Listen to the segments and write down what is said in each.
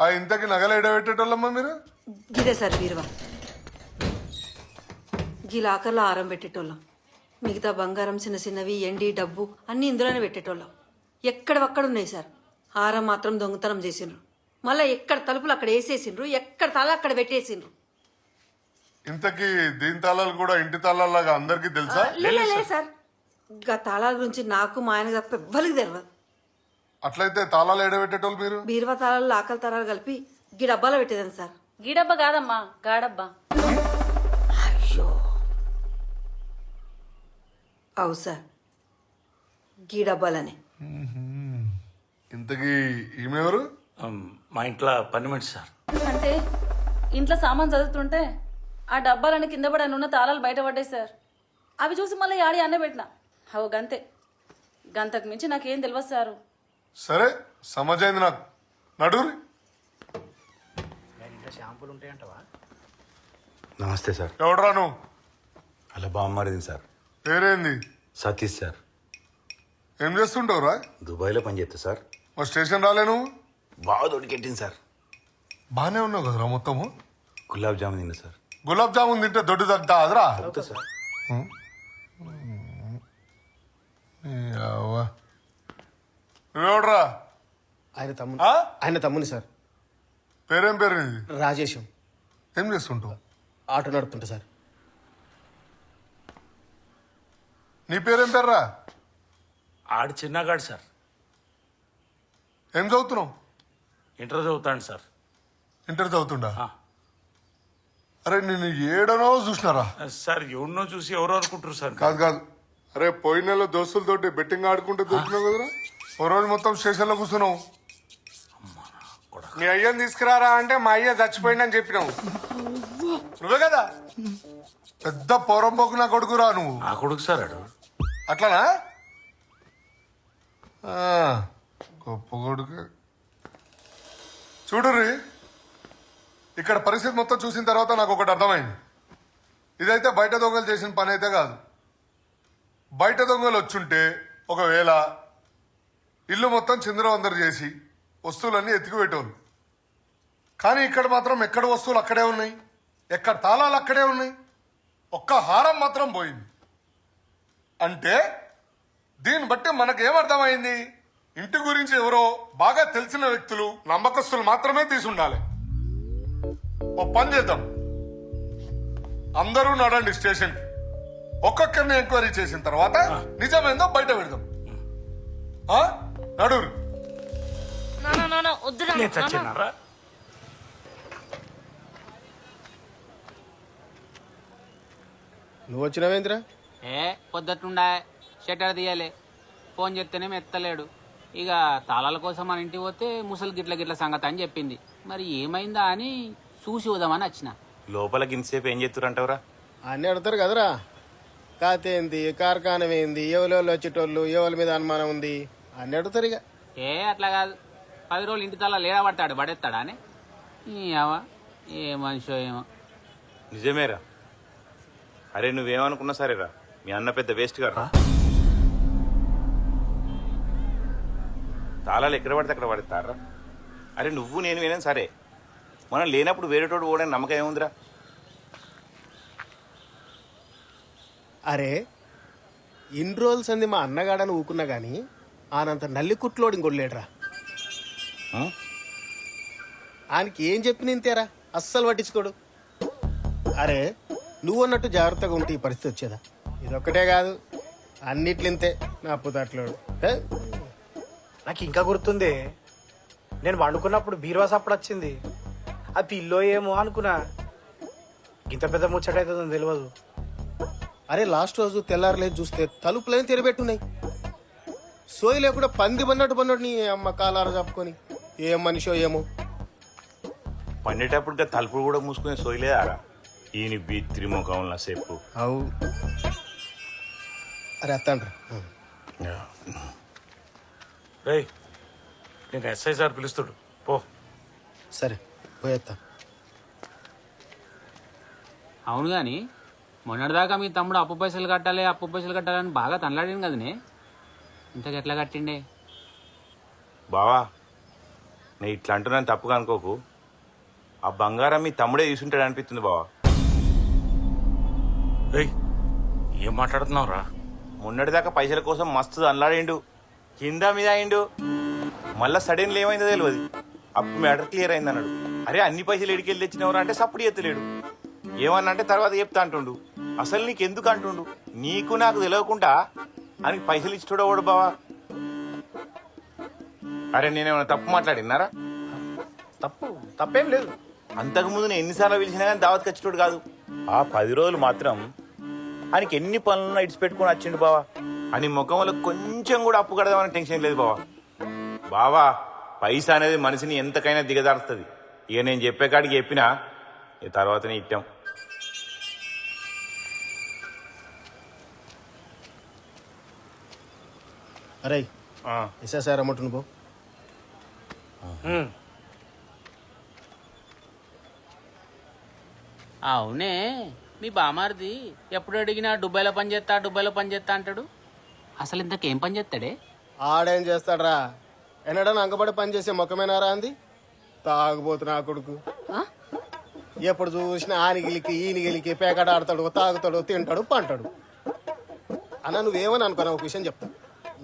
ఆ ఇంతకి నగలు ఎడబెట్టేటోళ్ళమ్మా మీరు? గిదే సార్ బీరువా. గీ లాకర్లో ఆరం పెట్టేటోళ్ళం. మిగతా బంగారం చిన్న చిన్నవి ఎండి డబ్బు అన్నీ ఇందులోనే పెట్టేటోళ్ళం. ఎక్కడవక్కడ ఉన్నాయి సార్? హారం మాత్రం దొంగతనం చేసిండ్రు. మళ్ళీ ఎక్కడ తలుపులు అక్కడ వేసేసిండ్రు? ఎక్కడ తల అక్కడ పెట్టేసిండ్రు? ఇంతకి దీని తాళాలు కూడా ఇంటి తాళాలాగా అందరికీ తెలుసా? లే లే, లే సార్. గా తాళాల గురించి నాకు మా ఆయన తప్ప ఎవ్వరికి తెలియదు అట్లయితే తాళాలు ఎడబెట్టేటోళ్ళు మీరు? బీరువా తాళాలు లాకల తాళాలు కలిపి గీ డబ్బాలో పెట్టేదాన్ని సార్. గీడబ్బ కాదమ్మా గాడబ్బా అయ్యో. అవు సార్. గీ డబ్బాలనే. ఇంతకి ఈమెవరు ఉమ్, మా ఇంట్లో పని మనిషి సార్. అంటే ఇంట్లో సామాన్ చదువుతుంటే ఆ డబ్బాలని కింద పడని ఉన్న తాళాలు బయటపడ్డాయి సార్. అవి చూసి మళ్ళీ యాడి అన్నే పెట్టిన. అవు గంతే. గంతకు మించి నాకేం తెలియదు సారు. సరే సమజైంది నాకు. నడురి నమస్తే సార్. ఎవడరా నువ్వు? అలా బామ్మరిది సార్. పేరేంది? సతీష్ సార్. ఏం చేస్తుంటావురా? దుబాయ్లో పనిచేస్తా సార్. మా స్టేషన్ రాలే నువ్వు? బాగా దొడికెట్టింది సార్. బానే ఉన్నావు కదరా మొత్తము? గులాబ్ జామున్ తిన్నా సార్. గులాబ్ జామున్ తింటే దొడ్డు తగ్గుతా అదరా సార్. ఆయన తమ్ముని ఆ? ఆయన తమ్ముని సార్. పేరేం పేరు నీది రాజేశం ఏం చేస్తుంటావు? ఆటో నడుపుతుంటా సార్. నీ పేరేం పేర్రా? ఆడు చిన్నగాడు సార్. ఏం చదువుతున్నావు? ఇంటర్ చదువుతాడు సార్. ఇంటర్ చదువుతుండా? ఆ. అరే నేను ఏడనో చూసినారా? సార్ ఎవరినో చూసి ఎవరో అనుకుంటారు సార్. కాదు కాదు. అరే పోయిన నెల దోస్తులతోటి బెట్టింగ్ ఆడుకుంటే దొరికినావు కదరా? ఓ రోజు మొత్తం స్టేషన్లో కూర్చున్నావు. మీ అయ్యని తీసుకురారా అంటే మా అయ్య చచ్చిపోయిందని చెప్పినావు. నువ్వే కదా? పెద్ద పొరంపోకు నా కొడుకురా నువ్వు. నా కొడుకు సార్ ఆడు. అట్లానా? ఆ, గొప్ప కొడుకు. చూడుర్రి ఇక్కడ పరిస్థితి మొత్తం చూసిన తర్వాత నాకు ఒకటి అర్థమైంది. ఇదైతే బయట దొంగలు చేసిన పని అయితే కాదు. బయట దొంగలు వచ్చుంటే ఒకవేళ ఇల్లు మొత్తం చిందరవందరు చేసి వస్తువులన్నీ ఎత్తికిపెట్టేవాళ్ళు కానీ ఇక్కడ మాత్రం ఎక్కడ వస్తువులు అక్కడే ఉన్నాయి? ఎక్కడ తాళాలు అక్కడే ఉన్నాయి? ఒక్క హారం మాత్రం పోయింది. అంటే దీన్ని బట్టి మనకేమర్థమైంది ఇంటి గురించి ఎవరో బాగా తెలిసిన వ్యక్తులు నమ్మకస్తులు మాత్రమే తీసుండాలి. ఓ పని చేద్దాం. అందరూ నడండి స్టేషన్ ఒక్కొక్కరిని ఎంక్వైరీ చేసిన తర్వాత నిజమేందో బయట పెడదాం. ఆ? నడురు నేను చచ్చినారా నువ్వు వచ్చినావేంద్రా ఏ పొద్దుట్లుండా షట్టర్ తీయాలి. ఫోన్ చేస్తేనేమో ఎత్తలేడు ఇక తాళాల కోసం మన ఇంటికి పోతే ముసలి గిట్ల గిట్ల సంగతి అని చెప్పింది. మరి ఏమైందా అని చూసి వదామని వచ్చిన. లోపల గింతసేపు ఏం చేస్తురంటవరా అన్నీ అడుగుతారు కదరా. కాతే ఏంది? కార్ఖానం ఏంది? ఎవరెవరు వచ్చేటోళ్ళు? ఎవరి మీద అనుమానం ఉంది? అన్నీ అడుగుతారు ఇక. ఏ అట్లా కాదు. పది రోజులు ఇంటి తాళాలు లేడా పడతాడు పడేస్తాడా అని. ఏవా ఏ మనిషో ఏమో. నిజమేరా? అరే నువ్వేమనుకున్నా సరేరా. మీ అన్న పెద్ద వేస్ట్ గారు. తాళాలు ఎక్కడ పడితే అక్కడ పడతారా అరే నువ్వు నేను వినే సరే. మనం లేనప్పుడు వేరేటోడు ఓడని నమ్మకం ఏముందిరా? అరే ఇన్ని రోజులు సంది మా అన్నగాడని ఊకున్నా గాని ఆనంత నల్లి కుట్లోడు ఇంకొడలేడురా? ఆయనకి ఏం చెప్పి నింతేరా అస్సలు పట్టించుకోడు. అరే నువ్వు అన్నట్టు జాగ్రత్తగా ఉంటే ఈ పరిస్థితి వచ్చేదా? ఇదొక్కటే కాదు అన్నిట్లింతే నా పుతాట్లోడు. ఏ? నాకు ఇంకా గుర్తుంది. నేను వండుకున్నప్పుడు బీరువా సప్పుడు వచ్చింది. ఆ పిల్లో ఏమో అనుకున్నా. ఇంత పెద్ద ముచ్చట అవుతుందని తెలియదు అరే లాస్ట్ రోజు తెల్లారలేదు చూస్తే తలుపులేని తెరబెట్టున్నాయి. సోయి లేకుండా పంది పన్నట్టు పన్నట్టు నీ అమ్మ కాలార చెప్పుకొని ఏం మనిషో ఏమో. పండేటప్పుడు తలుపులు కూడా మూసుకునే సోయలేదారా ఈయన బీత్రి ముఖంలో సేపు. అవు. అరే అత్తండ్రా నేను ఎస్ఐ సార్ పిలుస్తాడు. పో. సరే పోయేత్తా అవును కానీ మొన్నటిదాకా మీ తమ్ముడు అప్పు పైసలు కట్టాలి అప్పు పైసలు కట్టాలని బాగా తనలాడింది కదనే? ఇంతకు ఎట్లా కట్టిండే? బావా నేను ఇట్లా అంటున్నాను తప్పుగా అనుకోకు. ఆ బంగారం మీ తమ్ముడే తీసుంటాడు అనిపిస్తుంది బావా. ఏం మాట్లాడుతున్నావు రా మొన్నటిదాకా పైసల కోసం మస్తు అల్లాడిండు. కింద మీద అయిండు. మళ్ళా సడన్లీ ఏమైందో తెలియదు అప్పుడు మ్యాటర్ క్లియర్ అయింది అన్నాడు అరే అన్ని పైసలు ఎడికెళ్ళి తెచ్చినవరా అంటే సప్పుడు ఎత్తలేడు ఏమన్నా అంటే తర్వాత చెప్తా అంటుండు. అసలు నీకు ఎందుకు అంటుండు? నీకు నాకు తెలియకుండా అని పైసలు ఇచ్చుడు వాడు బావా? అరే నేనేమైనా తప్పు మాట్లాడినారా తప్పు తప్పేం లేదు. అంతకుముందు నేను ఎన్నిసార్లు పిలిచినా కానీ దావత్ ఖచ్చితోడు కాదు. ఆ పది రోజులు మాత్రం ఆయనకి ఎన్ని పనులను ఇడిచి పెట్టుకుని వచ్చిండు బావా. అని ముఖంలో కొంచెం కూడా అప్పు కడదామని టెన్షన్ లేదు బావా. బావా పైసా అనేది మనిషిని ఎంతకైనా దిగజారుస్తుంది. ఇక నేను చెప్పే కాడికి చెప్పినా ఇక తర్వాతనే ఇట్టాం. అరే ఎస్ఐ సార్ అమ్మటు అవునే మీ బామారిది ఎప్పుడు అడిగినా దుబాయ్లో పని చేస్తా దుబాయ్లో పని చేస్తా అంటాడు? అసలు ఇంతకేం పని చేస్తాడే? ఆడేం చేస్తాడ్రా? ఎన్నడన్నా అంగబడి పని చేసే ముఖమేనారా అంది? తాగుబోతు నా కొడుకు. ఎప్పుడు చూసినా ఆనిగిలికి ఈనిగిలికి పేకాట ఆడతాడు తాగుతాడు తింటాడు పంటాడు. అన్న నువ్వేమని అనుకున్నా ఒక విషయం చెప్తా.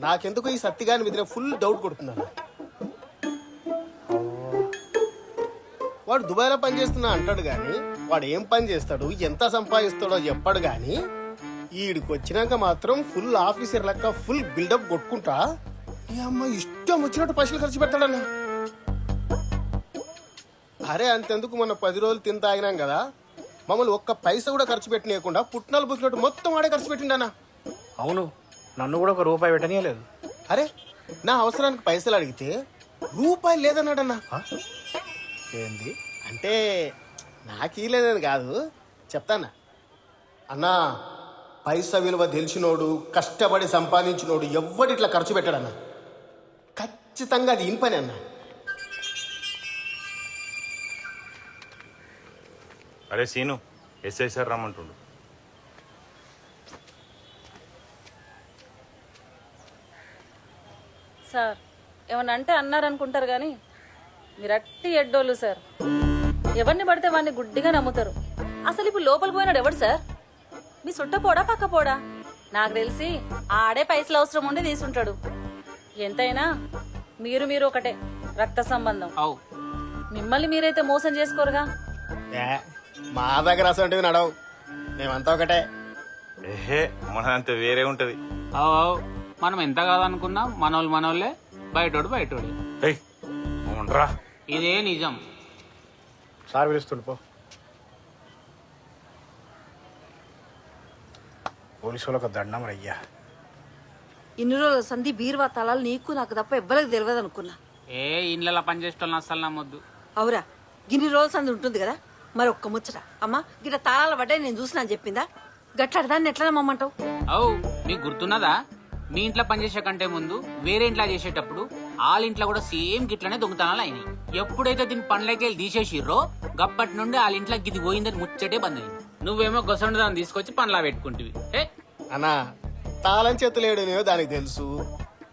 నాకెందుకు ఈ సత్తిగాని మీద ఫుల్ డౌట్ కొడుతున్నాను వాడు దుబాయ్లో పని చేస్తున్నా అంటాడు కానీ వాడు ఏం పని చేస్తాడు? ఎంత సంపాదిస్తాడో చెప్పాడు కానీ ఈడికి వచ్చినాక మాత్రం ఫుల్ ఆఫీసర్ లెక్క ఫుల్ బిల్డప్ కొట్టుకుంటా. ఈ అమ్మ ఇష్టం వచ్చినట్టు పైసలు ఖర్చు పెడతాడన్న అరే అంతెందుకు మొన్న పది రోజులు తిని తాగినాం కదా. మమ్మల్ని ఒక్క పైసా కూడా ఖర్చు పెట్టనీయకుండా పుట్నాలు బుక్కినట్టు మొత్తం ఆడే ఖర్చు పెట్టిండన్నా. అవును నన్ను కూడా ఒక రూపాయి పెట్టనీయలేదు. అరే నా అవసరానికి పైసలు అడిగితే రూపాయి లేదన్నాడన్నా. ఏంది? అంటే నాకు లేదని కాదు. చెప్తానా? అన్నా పైసా విలువ తెలిసినోడు కష్టపడి సంపాదించినోడు ఎవ్వడి ఇట్లా ఖర్చు పెట్టాడన్నా? ఖచ్చితంగా అది ఇన్ పని అన్నా. అరే సీను ఎస్ఐ సార్ రమ్మంటుండు. సార్ ఏమన్నా అంటే అన్నారనుకుంటారు కానీ మీరు అట్టి ఎడ్డోళ్ళు సార్. ఎవరిని పడితే వాడిని గుడ్డిగా నమ్ముతారు. అసలు ఇప్పుడు లోపలికి పోయినాడు ఎవడు సార్? మీ సుట్టపోడా పక్కపోడా నాకు తెలిసి ఆడే పైసలు అవసరం ఉండి తీసుంటాడు. ఎంతైనా మీరు మీరు ఒకటే రక్త సంబంధం. అవు. మిమ్మల్ని మీరైతే మోసం చేసుకోరుగా? మా దగ్గర అసలు నడవు. మేమంతా ఒకటే. మనంత వేరే ఉంటది. అవు అవు. మనం ఎంత కాదనుకున్నా మనోళ్ళు మనోళ్ళే బయటోడు బయటోడే. ఇదే నిజం. సార్ పిలుస్తుండు పో. పోలీసు వాళ్ళకి దండం రయ్యా ఇన్ని రోజుల సంధి బీరువా తలాలు నీకు నాకు తప్ప ఎవ్వరికి తెలియదు అనుకున్నా. ఏ ఇండ్లలో పని చేసేటోళ్ళని అస్సలు నమ్మొద్దు. అవురా గిన్ని రోజుల సంధి ఉంటుంది కదా మరి ఒక్క ముచ్చట. అమ్మా గిట్ట తాళాల పడ్డాయి నేను చూసినా అని చెప్పిందా? గట్లాడి దాన్ని ఎట్లా నమ్మంటావు అవు మీకు గుర్తున్నదా? మీ ఇంట్లో పనిచేసే కంటే ముందు వేరే ఇంట్లో చేసేటప్పుడు వాళ్ళ ఇంట్లో కూడా సేమ్ గిట్లనే దొంగతనాలు అయినాయి. ఎప్పుడైతే దీని పండ్లకి వెళ్ళి తీసేసిర్రో గప్పటి నుండి వాళ్ళ ఇంట్లో గిది పోయిందని ముచ్చటే బంద్ అయింది. నువ్వేమో గొసండి దాన్ని తీసుకొచ్చి పండ్లా పెట్టుకుంటివి. ఏ అన్నా తాళం చేతులేడనేవో దానికి తెలుసు.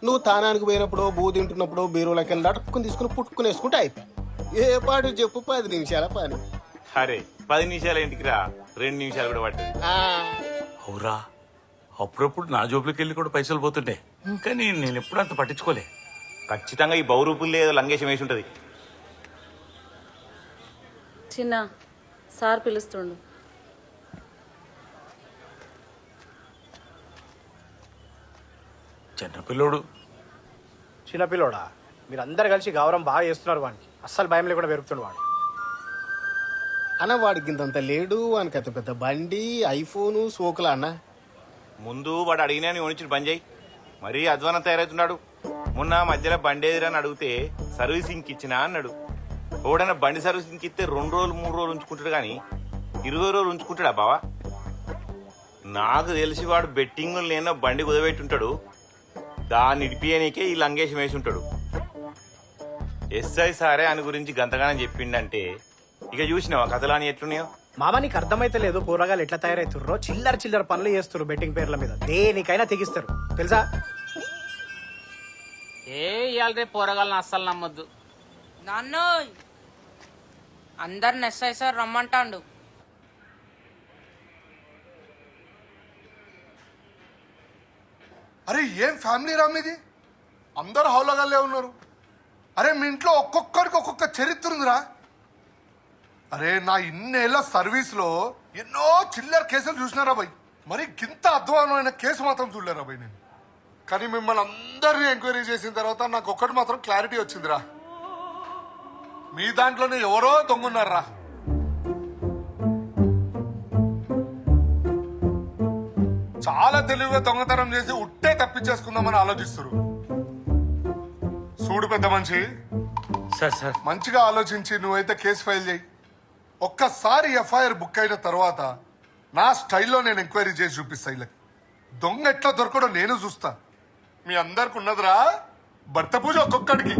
నువ్వు తానానికి పోయినప్పుడు బూ తింటున్నప్పుడు బీరువులకి వెళ్ళి అటుక్కుని తీసుకుని పుట్టుకుని వేసుకుంటే అయిపోయి ఏ పాటు చెప్పు పది నిమిషాల పని. అరే పది నిమిషాల ఇంటికి రా. రెండు నిమిషాలు కూడా పట్టదు. ఆ, అవురా అప్పుడప్పుడు నా జోబులకి వెళ్ళి కూడా పైసలు పోతుండే. కానీ నేను ఎప్పుడు అంత పట్టించుకోలే. ఖచ్చితంగా ఈ బౌరూపుల్లో ఏదో లంగేషం వేసి ఉంటది. చిన్న సార్ పిలుస్తుండు. చిన్నపిల్లోడు చిన్నపిల్లోడా మీరు అందరు కలిసి గౌరవం బాగా చేస్తున్నారు వానికి. అస్సలు భయం లేకుండా పెరుగుతుండు వాడు. అన్న వాడికి ఇంతంత లేడు వానికి అంత పెద్ద బండి ఐఫోను సోకులా అన్న? ముందు వాడు అడిగినా నీ చేయి మరీ అధ్వానం తయారవుతున్నాడు. మొన్న మధ్యలో బండి ఎదురా అని అడిగితే సర్వీసింగ్ ఇచ్చినా అన్నాడు. ఎవడన్నా బండి సర్వీసింగ్ ఇస్తే రెండు రోజులు మూడు రోజులు ఉంచుకుంటాడు కానీ ఇరవై రోజులు ఉంచుకుంటాడా బావా? నాకు తెలిసి వాడు బెట్టింగ్ లేనో బండి కుదబెట్టుంటాడు. దాన్ని ఇడిపియనీకే ఈ లంగేషం వేసి ఉంటాడు ఎస్ఐ సారే అని గురించి గంతగానం చెప్పిండంటే ఇక చూసినావా కథలాని ఎట్లున్నాయో? మామ నీకు అర్థమైతే లేదు కూరగాయలు ఎట్లా తయారవుతుర్రో చిల్లర చిల్లర పనులు చేస్తారు బెట్టింగ్ పేర్ల మీద. దేనికైనా తెగిస్తారు. తెలుసా? ఏ ఇవాళ రేపు పోరగాళ్ళని అస్సలు నమ్మొద్దు. నాన్నోయ్! అందరిని ఎస్ఐ సార్ రమ్మంటాండు. అరే ఏం ఫ్యామిలీ రా మీది? అందరు హౌలగాళ్ళే ఉన్నారు. అరే మీ ఇంట్లో ఒక్కొక్కరికి ఒక్కొక్క చరిత్ర ఉందిరా. అరే నా ఇన్నేళ్ళ సర్వీస్లో ఎన్నో చిల్లర కేసులు చూసినారా బాయ్. మరి గింత అధ్వానమైన కేసు మాత్రం చూడలేరా బాయ్ నేను? కానీ మిమ్మల్ని అందరినీ ఎంక్వైరీ చేసిన తర్వాత నాకు ఒక్కటి మాత్రం క్లారిటీ వచ్చిందిరా. మీ దాంట్లోనే ఎవరో దొంగన్నారా? చాలా తెలివిగా దొంగతనం చేసి ఉట్టే తప్పించేసుకుందామని ఆలోచిస్తారు. చూడు పెద్ద మనిషి. Sir sir. మంచిగా ఆలోచించి నువ్వైతే కేసు ఫైల్ చేయి. ఒక్కసారి ఎఫ్ఐఆర్ బుక్ అయిన తర్వాత నా స్టైల్లో నేను ఎంక్వైరీ చేసి చూపిస్తా వీళ్ళకి దొంగ ఎట్లా దొరకడో నేను చూస్తా. మీ అందరికి ఉన్నదిరా భర్త పూజ ఒక్కొక్కడికి.